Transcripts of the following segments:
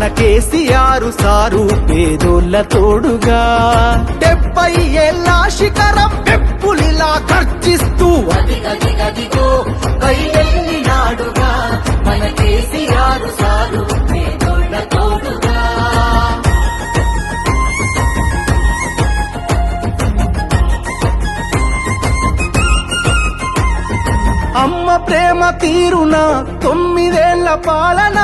మన కేసీఆర్ సారు పేదోళ్ళ తోడుగా. డెబ్బై ఏళ్ళ శిఖరం పెప్పులిలా ఖర్చిస్తూ అమ్మ ప్రేమ తీరున తొమ్మిదేళ్ళ పాలన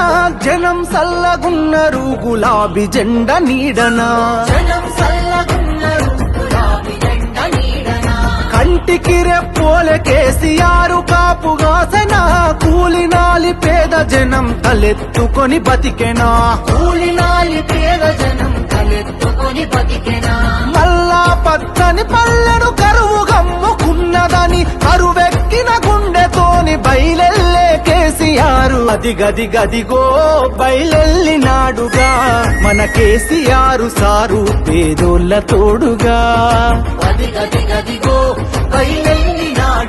జనం సల్లగున్నరు గులాబీ జెండ నీడనా. జనం సల్లగున్నారు గులాబీ జెండ నీడనా. కంటికి రెప్పోలే కేసీఆర్ కాపుగాసన కూలినాలి పేద జనం తలెత్తుకొని బతికెనా. కూలినాలి కేసీఆర్ అది గది గదిగో బయలెల్లినాడుగా. మన కేసీఆర్ సారు పేదోళ్ళ తోడుగా. గదిగదిగదిగో గది గదిగో కేసీఆర్